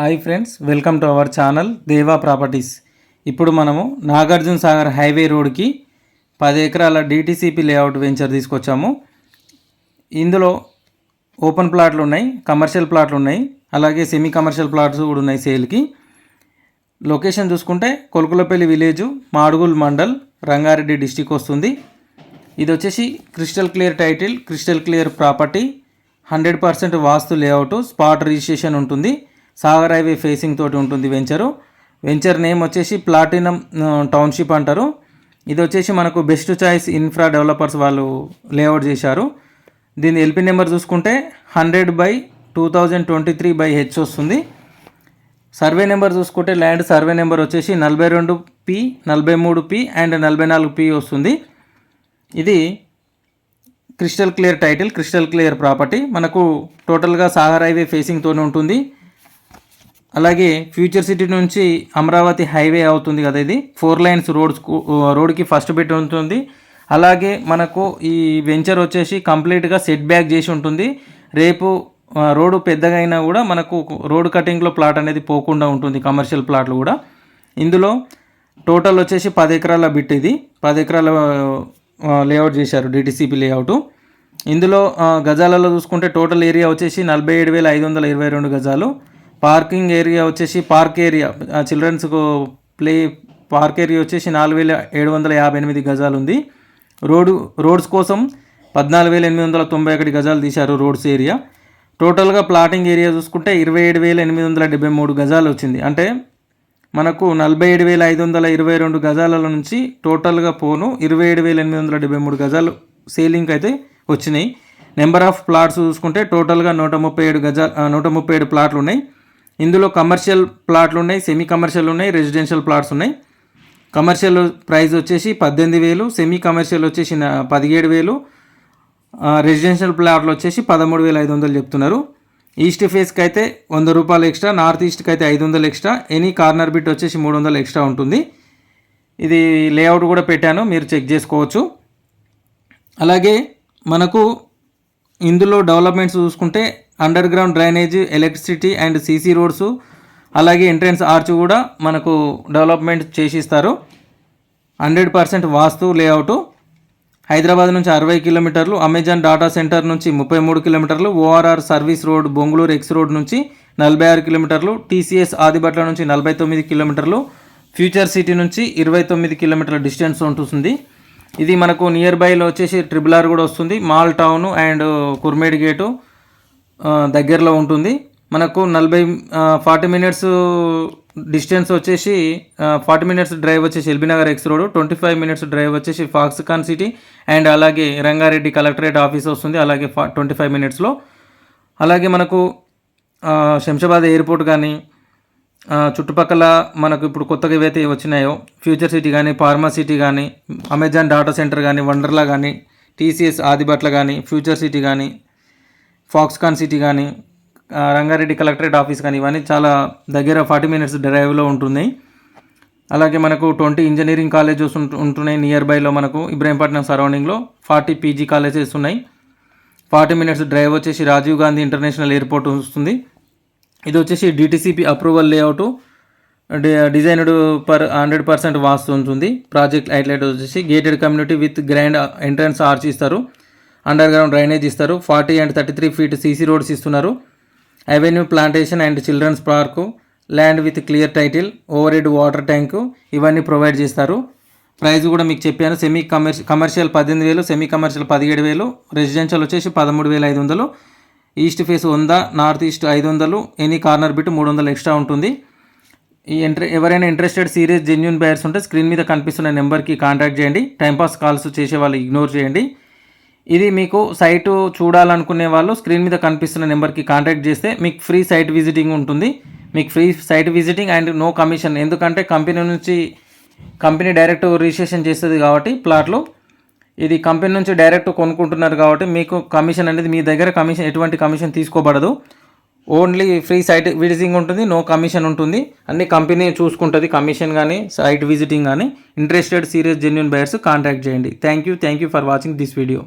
Hi friends welcome to our channel Deva properties. ఇప్పుడు మనము Nagarjuna Sagar highway రోడ్కి పది ఎకరాల డిటీసీపీ లేఅవుట్ వెంచర్ తీసుకొచ్చాము. ఇందులో ఓపెన్ ప్లాట్లు ఉన్నాయి కమర్షియల్ ప్లాట్లు ఉన్నాయి అలాగే సెమీ కమర్షియల్ ప్లాట్స్ కూడా ఉన్నాయి సేల్కి. లొకేషన్ చూసుకుంటే కొలుకులపల్లి విలేజు మాడుగుల్ మండల్ రంగారెడ్డి డిస్టిక్ వస్తుంది. ఇది వచ్చేసి crystal clear title crystal clear property hundred percent vastu layout spot registration ఉంటుంది. సాగర్ హైవే ఫేసింగ్ తోటి ఉంటుంది వెంచరు. వెంచర్ నేమ్ వచ్చేసి ప్లాటినం టౌన్షిప్ అంటారు. ఇది వచ్చేసి మనకు బెస్ట్ చాయిస్ ఇన్ఫ్రా డెవలపర్స్ వాళ్ళు లేఅవుట్ చేశారు. దీని ఎల్పి నెంబర్ చూసుకుంటే hundred by two thousand twenty three by H వస్తుంది. సర్వే నెంబర్ చూసుకుంటే ల్యాండ్ సర్వే నెంబర్ వచ్చేసి నలభై రెండు పి నలభై మూడు పి అండ్ నలభై నాలుగు పి వస్తుంది. ఇది crystal clear title crystal clear property. మనకు టోటల్గా సాగర్ హైవే ఫేసింగ్తోనే ఉంటుంది. అలాగే ఫ్యూచర్ సిటీ నుంచి అమరావతి హైవే అవుతుంది కదా ఇది. ఫోర్ లైన్స్ రోడ్స్ రోడ్కి ఫస్ట్ బిట్ ఉంటుంది. అలాగే మనకు ఈ వెంచర్ వచ్చేసి కంప్లీట్గా సెట్ బ్యాక్ చేసి ఉంటుంది. రేపు రోడ్డు పెద్దగా అయినా కూడా మనకు రోడ్ కటింగ్లో ప్లాట్ అనేది పోకుండా ఉంటుంది కమర్షియల్ ప్లాట్లు కూడా. ఇందులో టోటల్ వచ్చేసి పది ఎకరాల బిట్ ఇది. పది ఎకరాల లేఅవుట్ చేశారు డిటిసిపి లేఅవుట్. ఇందులో గజాలలో చూసుకుంటే టోటల్ ఏరియా వచ్చేసి నలభై ఏడు వేల ఐదు వందల ఇరవై రెండు గజాలు. పార్కింగ్ ఏరియా వచ్చేసి పార్క్ ఏరియా. చిల్డ్రన్స్కు ప్లే పార్క్ ఏరియా వచ్చేసి నాలుగు వేల ఏడు వందల యాభై ఎనిమిది గజాలు ఉంది. రోడ్డు రోడ్స్ కోసం పద్నాలుగు వేల ఎనిమిది వందల తొంభై ఒకటి గజాలు తీశారు రోడ్స్ ఏరియా. టోటల్గా ప్లాటింగ్ ఏరియా చూసుకుంటే ఇరవై ఏడు వేల ఎనిమిది వందల డెబ్బై మూడు గజాలు వచ్చింది. అంటే మనకు నలభై ఏడు వేల ఐదు వందల ఇరవై రెండు గజాల నుంచి టోటల్గా పోను ఇరవై ఏడు వేల ఎనిమిది వందల డెబ్బై మూడు గజాలు సేలింగ్ అయితే వచ్చినాయి. నెంబర్ ఆఫ్ ప్లాట్స్ చూసుకుంటే టోటల్గా నూట ముప్పై ఏడు గజా నూట ముప్పై ఏడు ప్లాట్లు ఉన్నాయి. ఇందులో కమర్షియల్ ప్లాట్లు ఉన్నాయి సెమీ కమర్షియల్ ఉన్నాయి రెసిడెన్షియల్ ప్లాట్స్ ఉన్నాయి కమర్షియల్ ప్రైస్ వచ్చేసి పద్దెనిమిది వేలు సెమీ కమర్షియల్ వచ్చేసి నా- పదిహేడు వేలు రెసిడెన్షియల్ ప్లాట్లు వచ్చేసి పదమూడు వేల ఐదు వందలు చెప్తున్నారు. ఈస్ట్ ఫేస్కి అయితే వంద రూపాయలు ఎక్స్ట్రా నార్త్ ఈస్ట్కి అయితే ఐదు వందలు ఎక్స్ట్రా ఎనీ కార్నర్ బిట్ వచ్చేసి మూడు వందలు ఎక్స్ట్రా ఉంటుంది. ఇది లేఅవుట్ కూడా పెట్టాను మీరు చెక్ చేసుకోవచ్చు. అలాగే మనకు ఇందులో డెవలప్మెంట్స్ చూసుకుంటే under ground drainage electricity and CC roads అలాగే ఎంట్రన్స్ ఆర్చ్ కూడా మనకు డెవలప్మెంట్ చేసిస్తారు. Hundred percent vastu layout Hyderabad నుంచి అరవై కిలోమీటర్లు అమెజాన్ డాటా సెంటర్ నుంచి ముప్పై మూడు కిలోమీటర్లు ORR service road Bongulur X road నుంచి నలభై ఆరు కిలోమీటర్లు టీసీఎస్ ఆదిబట్ల నుంచి నలభై తొమ్మిది కిలోమీటర్లు ఫ్యూచర్ సిటీ నుంచి ఇరవై తొమ్మిది కిలోమీటర్ల డిస్టెన్స్ ఉంటుంది. ఇది మనకు నియర్ బైలో వచ్చేసి ట్రిపుల్ ఆర్ కూడా వస్తుంది. Mall town and Kurmed gate దగ్గరలో ఉంటుంది. మనకు నలభై ఫార్టీ మినిట్స్ డిస్టెన్స్ వచ్చేసి ఫార్టీ మినిట్స్ డ్రైవ్ వచ్చేసి LB Nagar X road twenty five minutes drive వచ్చేసి ఫాక్స్కాన్ సిటీ అండ్ అలాగే రంగారెడ్డి కలెక్టరేట్ ఆఫీస్ వస్తుంది. అలాగే ఫా ట్వంటీ ఫైవ్ మినిట్స్లో అలాగే మనకు uh, శంషాబాద్ ఎయిర్పోర్ట్ కానీ చుట్టుపక్కల మనకు ఇప్పుడు కొత్తగా ఏవైతే వచ్చినాయో ఫ్యూచర్ సిటీ కానీ ఫార్మా సిటీ కానీ అమెజాన్ డాటా సెంటర్ కానీ వండర్లా కానీ టీసీఎస్ ఆదిబట్ల కానీ ఫ్యూచర్ సిటీ కానీ ఫాక్స్కాన్ సిటీ కానీ రంగారెడ్డి కలెక్టరేట్ ఆఫీస్ కానీ ఇవన్నీ చాలా దగ్గర ఫార్టీ మినిట్స్ డ్రైవ్లో ఉంటుంది అలాగే మనకు ట్వంటీ ఇంజనీరింగ్ కాలేజెస్ ఉంటున్నాయి నియర్ బైలో మనకు ఇబ్రాహీంపట్నం సరౌండింగ్లో ఫార్టీ పీజీ కాలేజెస్ ఉన్నాయి. ఫార్టీ మినిట్స్ డ్రైవ్ వచ్చేసి రాజీవ్ గాంధీ ఇంటర్నేషనల్ ఎయిర్పోర్ట్ వస్తుంది. ఇది వచ్చేసి DTCP approval layout designed per hundred percent vastu ఉంటుంది. ప్రాజెక్ట్ హైలైట్ వచ్చేసి gated community with grand entrance arch ఇస్తారు. అండర్ గ్రౌండ్ డ్రైనేజ్ ఇస్తారు. Forty and thirty three feet CC roads ఇస్తున్నారు. Avenue plantation and childrens park land with clear title over head water tank ఇవన్నీ provide చేస్తారు. Price కూడా మీకు చెప్పాను. Semi commercial commercial పద్దెనిమిది వేలు సెమీ కమర్షియల్ పదిహేడు వేలు రెసిడెన్షియల్ వచ్చేసి పదమూడు వేల ఐదు వందలు. ఈస్ట్ ఫేస్ వంద నార్త్ ఈస్ట్ ఐదు వందలు ఎనీ కార్నర్ బిట్ మూడు వందలు ఎక్స్ట్రా ఉంటుంది. ఈ ఎంట్ర ఎవరైనా ఇంట్రెస్టెడ్ సీరియస్ జెన్యున్ బయర్స్ ఉంటే స్క్రీన్ మీద కనిపిస్తున్న నెంబర్కి కాంటాక్ట్ చేయండి. టైంపాస్ కాల్స్ చేసే వాళ్ళు ఇగ్నోర్ చేయండి. ఇది మీకు సైటు చూడాలనుకునే వాళ్ళు స్క్రీన్ మీద కనిపిస్తున్న నెంబర్కి కాంటాక్ట్ చేస్తే మీకు ఫ్రీ సైట్ విజిటింగ్ ఉంటుంది. మీకు free site visiting and no commission. ఎందుకంటే కంపెనీ నుంచి కంపెనీ డైరెక్ట్ రిజిస్ట్రేషన్ చేస్తుంది కాబట్టి ప్లాట్లు ఇది కంపెనీ నుంచి డైరెక్ట్ కొనుక్కుంటున్నారు కాబట్టి మీకు కమిషన్ అనేది మీ దగ్గర కమిషన్ ఎటువంటి కమిషన్ తీసుకోబడదు. ఓన్లీ ఫ్రీ సైట్ విజిటింగ్ ఉంటుంది నో కమిషన్ ఉంటుంది. అన్ని కంపెనీ చూసుకుంటుంది కమిషన్ కానీ సైట్ విజిటింగ్ కానీ interested serious genuine buyers contact చేయండి. Thank you thank you for watching this video